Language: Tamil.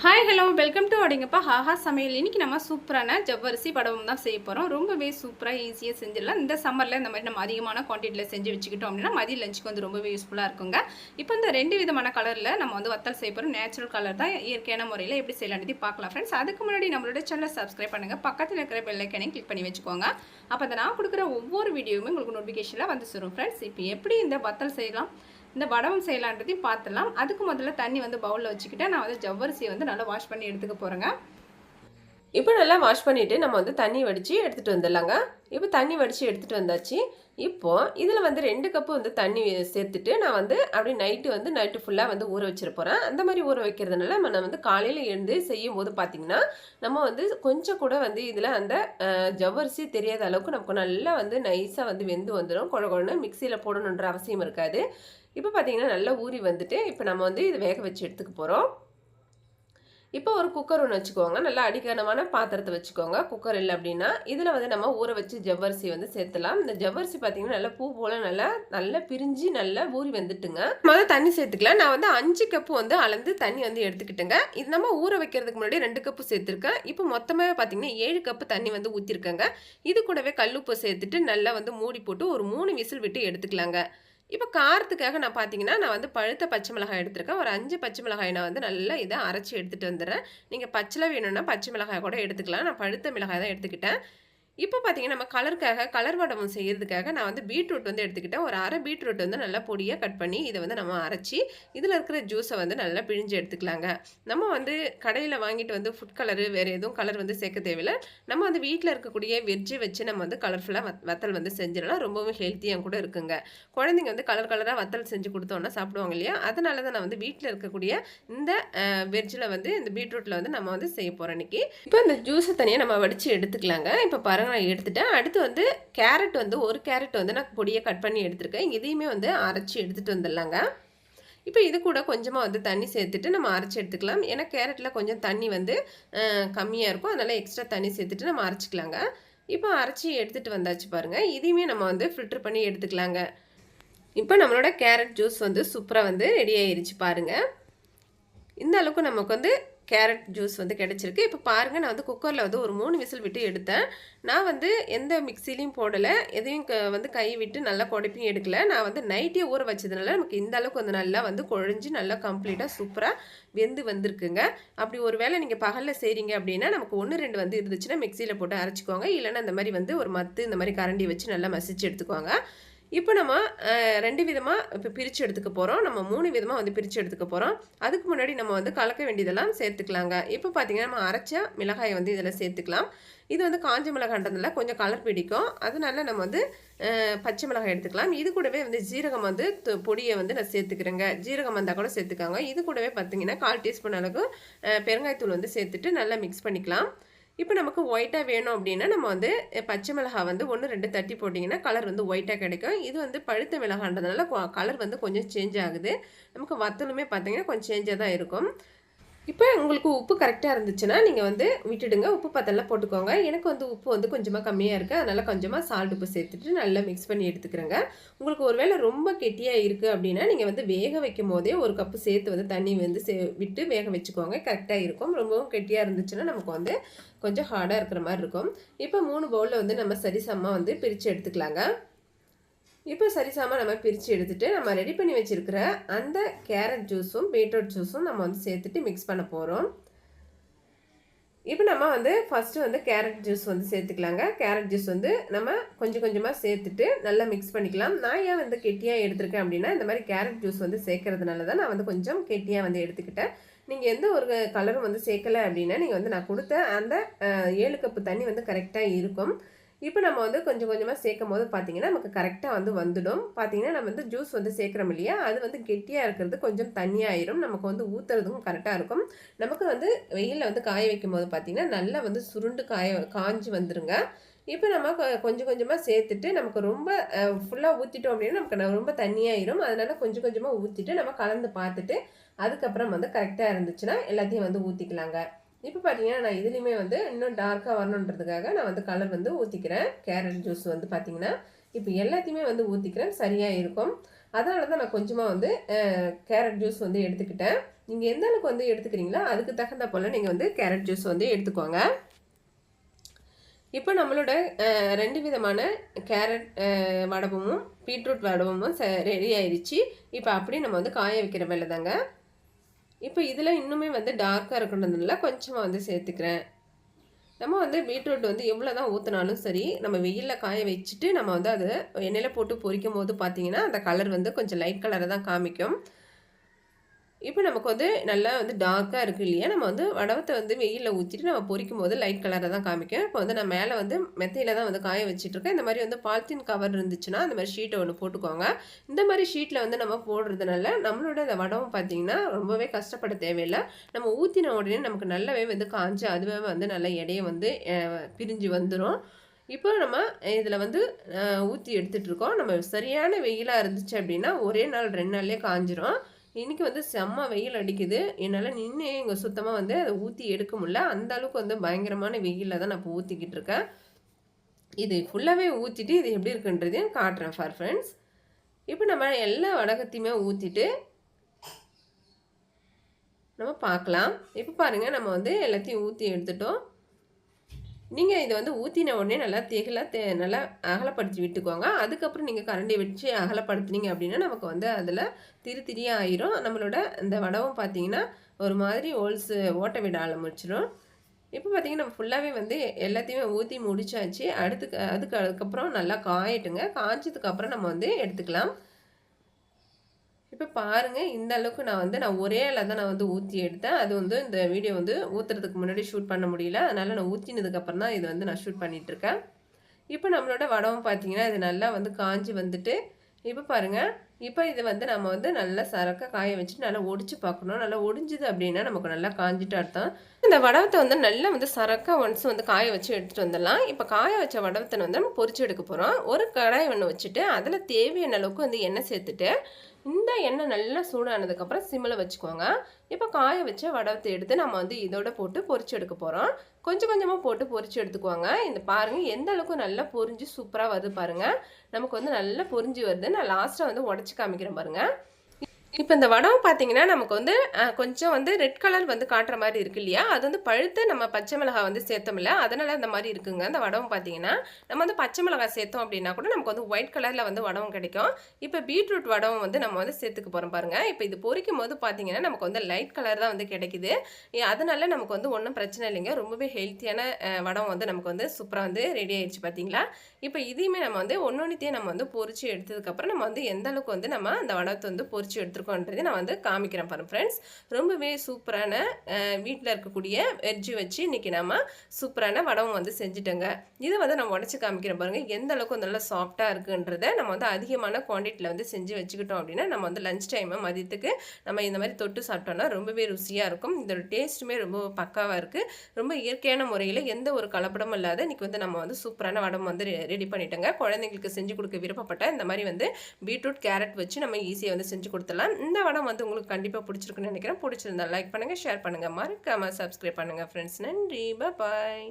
ஹாய் ஹலோ வெல்கம் டு அடிங்கப்பா. ஹாஹா சமையல். இன்னைக்கு நம்ம சூப்பரான ஜவ்வரிசி படவும் தான் செய்ய போகிறோம் ரொம்பவே சூப்பராக ஈஸியாக செஞ்சிடலாம். இந்த சம்மரில் இந்த மாதிரி நம்ம அதிகமான குவான்டிட்டியில் செஞ்சு வச்சுக்கிட்டோம் அப்படின்னா மதிய லஞ்சுக்கு வந்து ரொம்பவே யூஸ்ஃபுல்லாக இருக்குங்க. இப்போ இந்த ரெண்டு விதமான கலரில் நம்ம வந்து வத்தல் செய்ய போகிறோம் நேச்சுரல் கலர் தான் இயற்கையான முறையில் எப்படி செய்யலான்றதை பார்க்கலாம் ஃப்ரெண்ட்ஸ் அதுக்கு முன்னாடி நம்மளோட சேனலை சப்ஸ்கிரைப் பண்ணுங்கள் பக்கத்தில் இருக்கிற பெல்லைக்கனையும் கிளிக் பண்ணி வச்சுக்கோங்க. அப்போ அந்த நான் கொடுக்குற ஒவ்வொரு வீடியோவுமே உங்களுக்கு நோட்டிஃபிகேஷனில் வந்து சேரும் ஃப்ரெண்ட்ஸ் இப்போ எப்படி இந்த வத்தல் செய்யலாம்? இந்த வடவம் செய்யலான்றதையும் பார்த்துலாம் அதுக்கு முதல்ல தண்ணி வந்து பவுலில் வச்சுக்கிட்டேன் நான் வந்து ஜவ்வரிசியை வந்து நல்லா வாஷ் பண்ணி எடுத்துக்க போகிறேங்க இப்போ நல்லா வாஷ் பண்ணிவிட்டு நம்ம வந்து தண்ணி வடித்து எடுத்துகிட்டு வந்துடலாங்க. இப்போ தண்ணி வடித்து எடுத்துகிட்டு வந்தாச்சு. இப்போ இதில் வந்து ரெண்டு கப்பு வந்து தண்ணி சேர்த்துட்டு நான் வந்து அப்படியே நைட்டு வந்து நைட்டு ஃபுல்லாக வந்து ஊற வச்சிருப்போகிறேன் அந்த மாதிரி ஊற வைக்கிறதுனால நம்ம வந்து காலையில் எழுந்து செய்யும் போது பார்த்திங்கன்னா நம்ம வந்து கொஞ்சம் கூட வந்து இதில் அந்த ஜவ்வரிசி தெரியாத அளவுக்கு நமக்கு நல்லா வந்து நைஸாக வந்து வெந்து வந்துடும். குழ குழன்னு மிக்சியில் போடணுன்ற அவசியம் இருக்காது. இப்போ பார்த்தீங்கன்னா நல்லா ஊறி வந்துட்டு இப்போ நம்ம வந்து இது வேக வச்சு எடுத்துக்க போகிறோம் இப்போ ஒரு குக்கர் ஒன்று வச்சுக்கோங்க. நல்லா அடிக்கனமான பாத்திரத்தை வச்சுக்கோங்க. குக்கர் இல்லை அப்படின்னா இதில் வந்து நம்ம ஊற வச்சு ஜவ்வரிசி வந்து சேர்த்துலாம். இந்த ஜவ்வரிசி பார்த்தீங்கன்னா நல்லா பூ போல் நல்லா நல்லா பிரிஞ்சு நல்லா ஊறி வந்துட்டுங்க. முதல்ல தண்ணி சேர்த்துக்கலாம். நான் வந்து அஞ்சு கப்பு வந்து அளந்து தண்ணி வந்து எடுத்துக்கிட்டேங்க. இது நம்ம ஊற வைக்கிறதுக்கு முன்னாடி ரெண்டு கப்பு சேர்த்துருக்கேன். இப்போ மொத்தமாக பார்த்தீங்கன்னா ஏழு கப்பு தண்ணி வந்து ஊற்றிருக்கேங்க இது கூடவே கல்லுப்பு சேர்த்துட்டு நல்லா வந்து மூடி போட்டு ஒரு மூணு விசில் விட்டு எடுத்துக்கலாங்க. இப்போ காரத்துக்காக நான் பார்த்தீங்கன்னா நான் வந்து பழுத்த பச்சை மிளகாய் எடுத்திருக்கேன். ஒரு அஞ்சு பச்சை மிளகாய் நான் வந்து நல்லா இதை அரைச்சி எடுத்துகிட்டு வந்துடுறேன். நீங்கள் பச்சில வேணும்னா பச்சை மிளகாய் கூட எடுத்துக்கலாம். நான் பழுத்த மிளகாய் தான் எடுத்துக்கிட்டேன். இப்போ பார்த்தீங்கன்னா நம்ம கலருக்காக கலர் வடகம் செய்கிறதுக்காக நான் வந்து பீட்ரூட் வந்து எடுத்துக்கிட்டேன். ஒரு அரை பீட்ரூட் வந்து நல்லா பொடியாக கட் பண்ணி இதை வந்து நம்ம அரைச்சி இதில் இருக்கிற ஜூஸை வந்து நல்லா பிழிஞ்சு எடுத்துக்கலாங்க. நம்ம வந்து கடையில் வாங்கிட்டு வந்து ஃபுட் கலரு வேறு எதுவும் கலர் வந்து சேர்க்க தேவையில்லை. நம்ம வந்து வீட்டில் இருக்கக்கூடிய வெஜ்ஜை வச்சு நம்ம வந்து கலர்ஃபுல்லாக வத்தல் வந்து செஞ்சிடலாம். ரொம்பவும் ஹெல்த்தியாக கூட இருக்குங்க. குழந்தைங்க வந்து கலர் கலராக வத்தல் செஞ்சு கொடுத்தோன்னா சாப்பிடுவாங்க இல்லையா? அதனால தான் நான் வந்து வீட்டில் இருக்கக்கூடிய இந்த வெஜ்ஜில் வந்து இந்த பீட்ரூட்டில் வந்து நம்ம வந்து செய்ய போகிறோம் இன்னைக்கு. இப்போ இந்த ஜூஸை தனியாக நம்ம வடித்து எடுத்துக்கலாங்க. இப்போ பாருங்க நான் எடுத்துட்டேன். அடுத்து வந்து கேரட் வந்து ஒரு கேரட் வந்து நான் பொடியை கட் பண்ணி எடுத்துருக்கேன். இதையுமே வந்து அரைச்சி எடுத்துகிட்டு வந்துடலாங்க. இப்போ இது கூட கொஞ்சமாக வந்து தண்ணி சேர்த்துட்டு நம்ம அரைச்சி எடுத்துக்கலாம். ஏன்னா கேரட்டில் கொஞ்சம் தண்ணி வந்து கம்மியாக இருக்கும். அதனால் எக்ஸ்ட்ரா தண்ணி சேர்த்துட்டு நம்ம அரைச்சிக்கலாங்க. இப்போ அரைச்சி எடுத்துகிட்டு வந்தாச்சு பாருங்கள் இதையுமே நம்ம வந்து ஃபில்ட்ரு பண்ணி எடுத்துக்கலாங்க. இப்போ நம்மளோட கேரட் ஜூஸ் வந்து சூப்பராக வந்து ரெடி ஆயிருச்சு பாருங்கள் இந்த அளவுக்கு நமக்கு வந்து கேரட் ஜூஸ் வந்து கிடச்சிருக்கு. இப்போ பாருங்கள் நான் வந்து குக்கரில் வந்து ஒரு மூணு விசில் விட்டு எடுத்தேன். நான் வந்து எந்த மிக்சிலையும் போடலை. எதையும் க வந்து கை விட்டு நல்லா குடைப்பையும் எடுக்கல. நான் வந்து நைட்டே ஊற வச்சதுனால நமக்கு இந்த அளவுக்கு வந்து நல்லா வந்து குழஞ்சி நல்லா கம்ப்ளீட்டாக சூப்பராக வெந்து வந்திருக்குங்க. அப்படி ஒரு வேளை நீங்கள் பகலில் செய்கிறீங்க அப்படின்னா நமக்கு ஒன்று ரெண்டு வந்து இருந்துச்சுன்னா மிக்சியில் போட்டு அரைச்சிக்கோங்க. இல்லைன்னா இந்த மாதிரி வந்து ஒரு மத்து இந்த மாதிரி கரண்டி வச்சு நல்லா மசிச்சு எடுத்துக்கோங்க. இப்போ நம்ம ரெண்டு விதமாக இப்போ பிரித்து எடுத்துக்க போகிறோம் நம்ம மூணு விதமாக வந்து பிரித்து எடுத்துக்க போகிறோம் அதுக்கு முன்னாடி நம்ம வந்து கலக்க வேண்டியதெல்லாம் சேர்த்துக்கலாங்க. இப்போ பார்த்தீங்கன்னா நம்ம அரைச்ச மிளகாயை வந்து இதில் சேர்த்துக்கலாம். இது வந்து காஞ்ச மிளகான்றதுல கொஞ்சம் கலர் பிடிக்கும். அதனால நம்ம வந்து பச்சை மிளகாய் எடுத்துக்கலாம். இது கூடவே வந்து ஜீரகம் வந்து பொடியை வந்து நான் சேர்த்துக்கிறேங்க. ஜீரகம் வந்தால் கூட சேர்த்துக்காங்க. இது கூடவே பார்த்திங்கன்னா கால் டீஸ்பூன் அளவுக்கு பெருங்காயத்தூள் வந்து சேர்த்துட்டு நல்லா மிக்ஸ் பண்ணிக்கலாம். இப்போ நமக்கு ஒயிட்டாக வேணும் அப்படின்னா நம்ம வந்து பச்சை மிளகாய் வந்து ஒன்று ரெண்டு தட்டி போட்டிங்கன்னா கலர் வந்து ஒயிட்டாக கிடைக்கும். இது வந்து பழுத்த மிளகான்றதுனால கலர் வந்து கொஞ்சம் சேஞ்ச் ஆகுது. நமக்கு வத்தலுமே பார்த்தீங்கன்னா கொஞ்சம் சேஞ்சாக தான் இருக்கும். இப்போ உங்களுக்கு உப்பு கரெக்டாக இருந்துச்சுன்னா நீங்கள் வந்து விட்டுடுங்க. உப்பு பத்தெல்லாம் போட்டுக்கோங்க. எனக்கு வந்து உப்பு வந்து கொஞ்சமாக கம்மியாக இருக்குது அதனால் கொஞ்சமாக சால்ட் உப்பு சேர்த்துட்டு நல்லா மிக்ஸ் பண்ணி எடுத்துக்கிறேங்க. உங்களுக்கு ஒருவேளை ரொம்ப கெட்டியாக இருக்குது அப்படின்னா நீங்கள் வந்து வேக வைக்கும் போதே ஒரு கப்பு சேர்த்து வந்து தண்ணி வந்து சே விட்டு வேக வச்சுக்கோங்க. கரெக்டாக இருக்கும். ரொம்பவும் கெட்டியாக இருந்துச்சுன்னா நமக்கு வந்து கொஞ்சம் ஹார்டாக இருக்கிற மாதிரி இருக்கும். இப்போ மூணு பவுலில் வந்து நம்ம சரிசமாக வந்து பிரித்து எடுத்துக்கலாங்க. இப்போ சரிசமமாக நம்ம பிரித்து எடுத்துட்டு நம்ம ரெடி பண்ணி வச்சுருக்கிற அந்த கேரட் ஜூஸும் பீட்ரூட் ஜூஸும் நம்ம வந்து சேர்த்துட்டு மிக்ஸ் பண்ண போகிறோம் இப்போ நம்ம வந்து ஃபஸ்ட்டு வந்து கேரட் ஜூஸ் வந்து சேர்த்துக்கலாங்க. கேரட் ஜூஸ் வந்து நம்ம கொஞ்சம் கொஞ்சமாக சேர்த்துட்டு நல்லா மிக்ஸ் பண்ணிக்கலாம். நான் ஏன் வந்து கெட்டியாக எடுத்திருக்கேன் அப்படின்னா இந்த மாதிரி கேரட் ஜூஸ் வந்து சேர்க்கறதுனால தான் நான் வந்து கொஞ்சம் கெட்டியாக வந்து எடுத்துக்கிட்டேன். நீங்கள் எந்த ஒரு கலரும் வந்து சேர்க்கலை அப்படின்னா நீங்கள் வந்து நான் கொடுத்த அந்த ஏழு கப்பு தண்ணி வந்து கரெக்டாக இருக்கும். இப்போ நம்ம வந்து கொஞ்சம் கொஞ்சமாக சேர்க்கும் போது பார்த்தீங்கன்னா நமக்கு கரெக்டாக வந்து வந்துடும். பார்த்தீங்கன்னா நம்ம வந்து ஜூஸ் வந்து சேர்க்குறோம் இல்லையா? அது வந்து கெட்டியாக இருக்கிறது கொஞ்சம் தண்ணியாயிரும். நமக்கு வந்து ஊற்றுறதுக்கும் கரெக்டாக இருக்கும். நமக்கு வந்து வெயிலில் வந்து காய வைக்கும் போது பார்த்திங்கன்னா நல்லா வந்து சுருண்டு காய காஞ்சி வந்துருங்க. இப்போ நம்ம கொ- கொஞ்சம் கொஞ்சமாக சேர்த்துட்டு நமக்கு ரொம்ப ஃபுல்லாக ஊற்றிட்டோம் அப்படின்னா நமக்கு ந- ரொம்ப தண்ணியாயிரும். அதனால கொஞ்சம் கொஞ்சமாக ஊற்றிட்டு நம்ம கலந்து பார்த்துட்டு அதுக்கப்புறம் வந்து கரெக்டாக இருந்துச்சுன்னா எல்லாத்தையும் வந்து ஊற்றிக்கலாங்க இப்போ பார்த்தீங்கன்னா நான் இதுலேயுமே வந்து இன்னும் டார்க்காக வரணுன்றதுக்காக நான் வந்து கலர் வந்து ஊற்றிக்கிறேன் கேரட் ஜூஸ் வந்து பார்த்தீங்கன்னா இப்போ எல்லாத்தையுமே வந்து ஊற்றிக்கிறேன் சரியாக இருக்கும். அதனால தான் நான் கொஞ்சமாக வந்து கேரட் ஜூஸ் வந்து எடுத்துக்கிட்டேன். நீங்கள் எந்த அளவுக்கு வந்து எடுத்துக்கிறீங்களோ அதுக்கு தகுந்த போல் நீங்கள் வந்து கேரட் ஜூஸ் வந்து எடுத்துக்கோங்க. இப்போ நம்மளோட ரெண்டு விதமான கேரட் வடபமும் பீட்ரூட் வடபமும் ச ரெடி ஆயிடுச்சு இப்போ அப்படியே நம்ம வந்து காய வைக்கிற வேலை தாங்க இப்போ இதில் இன்னுமே வந்து டார்க்காக இருக்கணுன்றதுனால கொஞ்சமாக வந்து சேர்த்துக்கிறேன். நம்ம வந்து பீட்ரூட் வந்து எவ்வளோ தான் ஊற்றினாலும் சரி நம்ம வெயிலில் காய வச்சுட்டு நம்ம வந்து அதை எண்ணெயில் போட்டு பொரிக்கும் போது பார்த்திங்கன்னா அந்த கலர் வந்து கொஞ்சம் லைட் கலரை தான் காமிக்கும். இப்போ நமக்கு வந்து நல்லா வந்து டார்க்காக இருக்குது இல்லையா? நம்ம வந்து வடவத்தை வந்து வெயிலில் ஊற்றிட்டு நம்ம பொரிக்கும் போது லைட் கலரை தான் காமிக்கும். இப்போ வந்து நான் மேலே வந்து மெத்தையில் தான் வந்து காய வச்சுட்ருக்கேன். இந்த மாதிரி வந்து பாலித்தீன் கவர் இருந்துச்சுன்னா அந்த மாதிரி ஷீட்டை ஒன்று போட்டுக்கோங்க. இந்த மாதிரி ஷீட்டில் வந்து நம்ம போடுறதுனால நம்மளோட அந்த வடவும் பார்த்திங்கன்னா ரொம்பவே கஷ்டப்பட தேவையில்லை. நம்ம ஊற்றின உடனே நமக்கு நல்லாவே வந்து காஞ்சு அதுவே வந்து நல்ல எடையை வந்து பிரிஞ்சு வந்துடும் இப்போ நம்ம இதில் வந்து ஊற்றி எடுத்துகிட்ருக்கோம் நம்ம சரியான வெயிலாக இருந்துச்சு அப்படின்னா ஒரே நாள் ரெண்டு நாள்லேயே காஞ்சிரும். இன்றைக்கி வந்து செம்ம வெயில் அடிக்குது. என்னால் நின்று இங்கே சுத்தமாக வந்து அதை ஊற்றி எடுக்க முடியல. அந்த அளவுக்கு வந்து பயங்கரமான வெயிலில் தான் நான் இப்போ ஊற்றிக்கிட்டு இருக்கேன். இது ஃபுல்லாகவே ஊற்றிட்டு இது எப்படி இருக்குன்றதையும் காட்டுறேன் ஃபார் ஃப்ரெண்ட்ஸ் இப்போ நம்ம எல்லா வடகத்தையுமே ஊற்றிட்டு நம்ம பார்க்கலாம். இப்போ பாருங்கள் நம்ம வந்து எல்லாத்தையும் ஊற்றி எடுத்துட்டோம். நீங்கள் இதை வந்து ஊற்றின உடனே நல்லா தேகலாக தே நல்லா அகலப்படுத்தி விட்டுக்கோங்க. அதுக்கப்புறம் நீங்கள் கரண்டி வச்சு அகலப்படுத்துனீங்க அப்படின்னா நமக்கு வந்து அதில் திரு திரியாக ஆயிரும். நம்மளோட இந்த வடவும் பார்த்தீங்கன்னா ஒரு மாதிரி ஹோல்ஸு ஓட்ட விட ஆரம்பிச்சிடும் இப்போ பார்த்தீங்கன்னா நம்ம ஃபுல்லாகவே வந்து எல்லாத்தையுமே ஊற்றி முடிச்சாச்சு. அடுத்து அதுக்கு அதுக்கப்புறம் நல்லா காயட்டுங்க. காய்ச்சதுக்கப்புறம் நம்ம வந்து எடுத்துக்கலாம். இப்போ பாருங்கள் இந்த அளவுக்கு நான் வந்து நான் ஒரே அளவு தான் நான் வந்து ஊற்றி எடுத்தேன். அது வந்து இந்த வீடியோ வந்து ஊற்றுறதுக்கு முன்னாடி ஷூட் பண்ண முடியல. அதனால் நான் ஊற்றினதுக்கப்புறம் தான் இது வந்து நான் ஷூட் பண்ணிகிட்ருக்கேன் இப்போ நம்மளோட வடவும் பார்த்தீங்கன்னா இது நல்லா வந்து காஞ்சி வந்துட்டு இப்போ பாருங்கள் இப்போ இது வந்து நம்ம வந்து நல்லா சரக்க காய வச்சு நல்லா ஒடிச்சு பார்க்கணும். நல்லா ஒடிஞ்சுது அப்படின்னா நமக்கு நல்லா காஞ்சிட்டு அர்த்தம். இந்த வடவத்தை வந்து நல்லா வந்து சரக்க ஒன்ஸ் வந்து காய வச்சு எடுத்துகிட்டு வந்துடலாம். இப்போ காய வச்ச வடவத்தை வந்து நம்ம பொறிச்சு எடுக்க போகிறோம் ஒரு கடாய் ஒன்று வச்சுட்டு அதில் தேவையான அளவுக்கு வந்து எண்ணெய் சேர்த்துட்டு இந்த எண்ணெய் நல்லா சூடானதுக்கப்புறம் சிம்மில் வச்சுக்கோங்க. இப்போ காய வச்ச வடவத்தை எடுத்து நம்ம வந்து இதோட போட்டு பொறிச்சு எடுக்க போகிறோம் கொஞ்சம் கொஞ்சமாக போட்டு பொறிச்சு எடுத்துக்குவாங்க இந்த பாருங்கள் எந்த அளவுக்கு நல்லா பொரிஞ்சு சூப்பராக வருது பாருங்கள் நமக்கு வந்து நல்லா பொரிஞ்சு வருது. நான் லாஸ்ட்டாக வந்து உடச்சி காமிக்கிறேன் பாருங்கள் இப்போ இந்த வடம் பார்த்தீங்கன்னா நமக்கு வந்து கொஞ்சம் வந்து ரெட் கலர் வந்து காட்டுற மாதிரி இருக்கு இல்லையா? அது வந்து பழுத்து நம்ம பச்சை மிளகாய் வந்து சேர்த்தோம்ல அதனால அந்த மாதிரி இருக்குங்க. அந்த வடம் பார்த்தீங்கன்னா நம்ம வந்து பச்சை மிளகாய் சேர்த்தோம் அப்படின்னா கூட நமக்கு வந்து ஒயிட் கலரில் வந்து வடம் கிடைக்கும். இப்போ பீட்ரூட் வடம் வந்து நம்ம வந்து சேர்த்துக்க போகிறோம் பாருங்கள் இப்போ இது பொறிக்கும் போது பார்த்தீங்கன்னா நமக்கு வந்து லைட் கலர் தான் வந்து கிடைக்குது. அதனால நமக்கு வந்து ஒன்றும் பிரச்சனை இல்லைங்க. ரொம்பவே ஹெல்த்தியான வடம் வந்து நமக்கு வந்து சூப்பராக வந்து ரெடி ஆயிடுச்சு பார்த்தீங்களா இப்போ இதையுமே நம்ம வந்து ஒன்னொன்றுத்தையும் நம்ம வந்து பொறிச்சு எடுத்ததுக்கப்புறம் நம்ம வந்து எந்த அளவுக்கு வந்து நம்ம அந்த வடத்தை வந்து பொறிச்சு எடுத்துருக்கோம் எடுத்துருக்கோன்றதை நான் வந்து காமிக்கிறேன் பாருங்கள் ஃப்ரெண்ட்ஸ் ரொம்பவே சூப்பரான வீட்டில் இருக்கக்கூடிய வெஜ்ஜு வச்சு இன்றைக்கி நம்ம சூப்பரான வடவும் வந்து செஞ்சுட்டோங்க. இதை வந்து நம்ம உடச்சி காமிக்கிறேன் பாருங்கள் எந்த அளவுக்கு நல்லா சாஃப்டாக இருக்குன்றதை நம்ம வந்து அதிகமான குவான்டிட்டியில் வந்து செஞ்சு வச்சுக்கிட்டோம் அப்படின்னா நம்ம வந்து லஞ்ச் டைமு மதியத்துக்கு நம்ம இந்த மாதிரி தொட்டு சாப்பிட்டோம்னா ரொம்பவே ருசியாக இருக்கும். இதோட டேஸ்ட்டுமே ரொம்ப பக்காவாக இருக்குது ரொம்ப இயற்கையான முறையில் எந்த ஒரு கலப்படமும் இல்லாத இன்றைக்கி வந்து நம்ம வந்து சூப்பரான வடம் வந்து ரெடி பண்ணிட்டோங்க. குழந்தைங்களுக்கு செஞ்சு கொடுக்க விருப்பப்பட்ட இந்த மாதிரி வந்து பீட்ரூட் கேரட் வச்சு நம்ம ஈஸியாக வந்து செஞ்சு கொடுத்துடலாம். இந்த வடம் வந்து உங்களுக்கு கண்டிப்பாக பிடிச்சிருக்குன்னு நினைக்கிறேன். பிடிச்சிருந்தா லைக் பண்ணுங்கள் ஷேர் பண்ணுங்கள் மறக்காமல் சப்ஸ்கிரைப் பண்ணுங்கள் ஃப்ரெண்ட்ஸ் நன்றி. பாய்